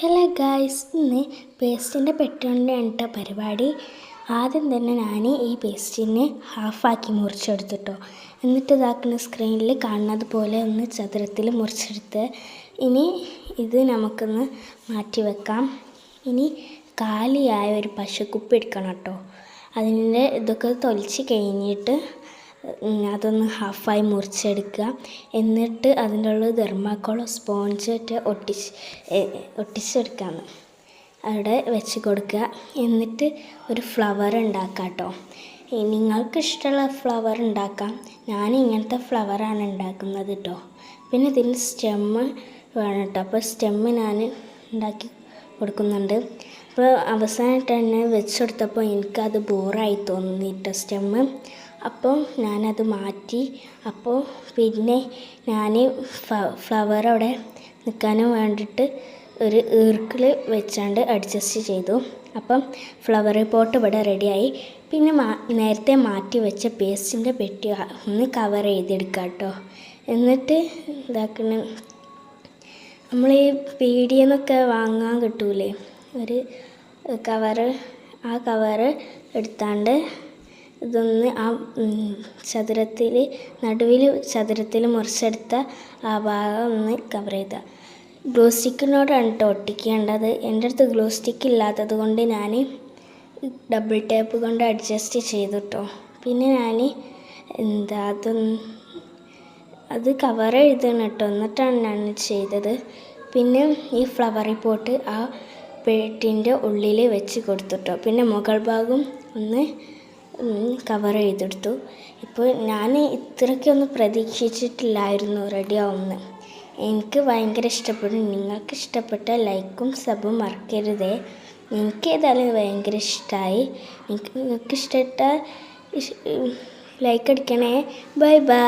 Hello guys ഇന്ന് പേസ്റ്റിന്റെ പെട്ടുകൊണ്ടാണ് കേട്ടോ പരിപാടി? ആദ്യം തന്നെ ഞാൻ ഈ പേസ്റ്റിനെ ഹാഫാക്കി മുറിച്ചെടുത്തിട്ടോ. എന്നിട്ട് ഇതാക്കുന്ന സ്ക്രീനിൽ കാണുന്നത് പോലെ ഒന്ന് ചതുരത്തിൽ മുറിച്ചെടുത്ത് ഇനി ഇത് നമുക്കൊന്ന് മാറ്റി വെക്കാം. ഇനി കാലിയായ ഒരു പശുക്കുപ്പി എടുക്കണം കേട്ടോ. അതിന്റെ ഇതൊക്കെ തൊലിച്ച് കഴിഞ്ഞിട്ട് അതൊന്ന് ഹാഫായി മുറിച്ചെടുക്കുക. എന്നിട്ട് അതിന്റെ ഉള്ളിൽ തെർമാക്കോളോ സ്പോഞ്ച് ഇട്ട് ഒട്ടിച്ച് ഒട്ടിച്ചെടുക്കാമെന്ന് അവിടെ വെച്ച് കൊടുക്കുക. എന്നിട്ട് ഒരു ഫ്ലവർ ഉണ്ടാക്കാം കേട്ടോ നിങ്ങൾക്ക് ഇഷ്ടമുള്ള ഫ്ലവർ ഉണ്ടാക്കാം. ഞാൻ ഇങ്ങനത്തെ ഫ്ലവറാണ് ഉണ്ടാക്കുന്നത് കേട്ടോ പിന്നെ ഇതിൽ സ്റ്റെമ്മ് വേണം കേട്ടോ അപ്പോൾ സ്റ്റെമ്മ് ഞാൻ ഉണ്ടാക്കി കൊടുക്കുന്നുണ്ട്. അപ്പോൾ അവസാനമായിട്ട് തന്നെ വെച്ചെടുത്തപ്പോൾ എനിക്കത് ബോറായി തോന്നിയിട്ട് സ്റ്റെമ്മ് അപ്പോൾ ഞാനത് മാറ്റി. അപ്പോൾ പിന്നെ ഞാൻ ഫ്ലവർ അവിടെ നിൽക്കാനും വേണ്ടിയിട്ട് ഒരു ഈർക്കിൾ വെച്ചാണ്ട് അഡ്ജസ്റ്റ് ചെയ്തു. അപ്പം ഫ്ലവർ പോട്ട് ഇവിടെ റെഡിയായി പിന്നെ മാ നേരത്തെ മാറ്റി വെച്ച പേസ്റ്റിന്റെ പെട്ടി ഒന്ന് കവർ ചെയ്തെടുക്കുക കേട്ടോ എന്നിട്ട് ഇതാക്കണ. നമ്മൾ ഈ പീടിയെന്നൊക്കെ വാങ്ങാൻ കിട്ടൂലേ? ഒരു കവറ് ആ കവറ് എടുത്താണ്ട് ഇതൊന്ന് ആ ചതുരത്തിൽ നടുവിൽ ചതുരത്തിൽ മുറിച്ചെടുത്ത ആ ഭാഗം ഒന്ന് കവർ ചെയ്ത. ഗ്ലൂ സ്റ്റിക്കിനോടാണ് കേട്ടോ ഒട്ടിക്കേണ്ടത് എന്റെ അടുത്ത് ഗ്ലൂ സ്റ്റിക്ക് ഇല്ലാത്തത് കൊണ്ട് ഞാൻ ഡബിൾ ടേപ്പ് കൊണ്ട് അഡ്ജസ്റ്റ് ചെയ്തു കേട്ടോ പിന്നെ ഞാൻ എന്താ അതൊന്ന് അത് കവർ എഴുതണം കേട്ടോ എന്നിട്ടാണ് ഞാൻ ചെയ്തത്. പിന്നെ ഈ ഫ്ലവറി പോട്ട് ആ പെട്ടിന്റെ ഉള്ളിൽ വെച്ച് കൊടുത്തു കേട്ടോ പിന്നെ മുകൾ ഭാഗം ഒന്ന് കവർ ചെയ്തെടുത്തു. ഇപ്പോൾ ഞാൻ ഇത്രയ്ക്കൊന്നും പ്രതീക്ഷിച്ചിട്ടില്ലായിരുന്നു റെഡി ആവുമെന്ന്. എനിക്ക് ഭയങ്കര ഇഷ്ടപ്പെടും നിങ്ങൾക്ക് ഇഷ്ടപ്പെട്ട ലൈക്കും സബും മറക്കരുതേ. എനിക്ക് ഏതായാലും ഭയങ്കര ഇഷ്ടമായി നിങ്ങൾക്ക് ഇഷ്ടപ്പെട്ട ലൈക്ക് അടിക്കണേ. Bye bye